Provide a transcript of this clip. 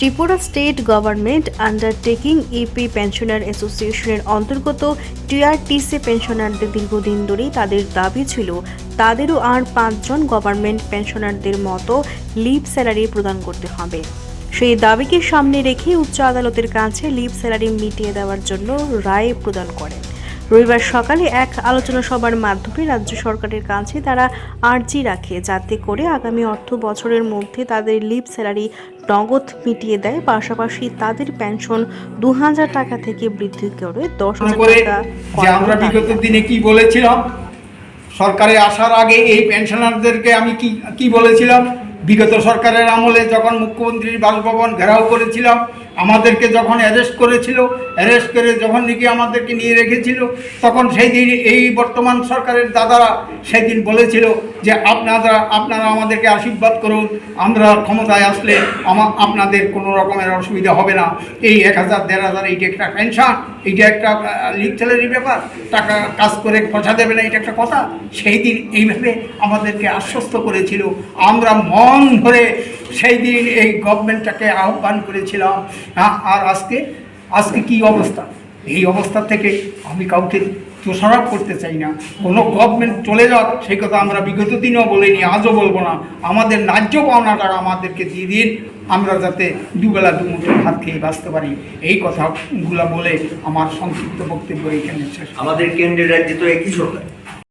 Tripura state government undertaking EP pensioner অ্যাসোসিয়েশনের অন্তর্গত TRTC পেনশনারদের দীর্ঘদিন ধরেই তাদের দাবি ছিল, তাদেরও আর পাঁচজন গভর্নমেন্ট পেনশনারদের মতো লিভ স্যালারি প্রদান করতে হবে। সেই দাবিকে সামনে রেখে উচ্চ আদালতের কাছে লিভ স্যালারি মিটিয়ে দেওয়ার জন্য রায় প্রদান করেন। রবিবার সকালে এক আলোচনা সভার মাধ্যমে রাজ্য সরকারের কাছে তারা আর্জি রাখে যাতে করে আগামী অর্থ বছরের মধ্যে তাদের লিভ স্যালারি নগদ মিটিয়ে দেয়। পাশাপাশি তাদের পেনশন দু হাজার টাকা থেকে বৃদ্ধি করে দশ হাজার টাকা আমরা বিগত দিনে কি বলেছিলাম? সরকারে আসার আগে এই পেনশনারদেরকে আমি কি কি বলেছিলাম? বিগত সরকারের আমলে যখন মুখ্যমন্ত্রীর বাসভবন ঘেরাও করেছিলাম আমাদেরকে যখন অ্যারেস্ট করেছিল অ্যারেস্ট করে যখন নাকি আমাদেরকে নিয়ে রেখেছিল, তখন সেই দিন এই বর্তমান সরকারের দাদারা সেদিন বলেছিল যে আপনারা আপনারা আমাদেরকে আশীর্বাদ করুন, আমরা ক্ষমতায় আসলে আমা, আপনাদের কোনো রকমের অসুবিধা হবে না। এই এক হাজার, দেড় হাজার, এইটা একটা পেনশন এইটা একটা স্যালারির ব্যাপার, টাকা কাজ করে পয়সা দেবে না, এটা একটা কথা। সেই দিন এইভাবে আমাদেরকে আশ্বস্ত করেছিল। আমরা মন ধরে সেই দিন এই গভর্নমেন্টটাকে আহ্বান করেছিলাম আর আজকে আজকে কি অবস্থা? এই অবস্থা থেকে আমি কাউকে দোষারোপ করতে চাই না। কোনো গভর্নমেন্ট চলে যাক, সেই কথা আমরা বিগত দিনেও বলিনি, আজও বলব না। আমাদের ন্যায্য পাওনা টাকা আমাদেরকে দিয়ে দিন, আমরা যাতে দুবেলা দুমুঠো ভাত খেয়ে বাঁচতে পারি। এই কথাগুলো বলে আমার সংক্ষিপ্ত বক্তব্য এখানে আমাদের কেন্দ্রের রাজ্যে তো একই সরকার।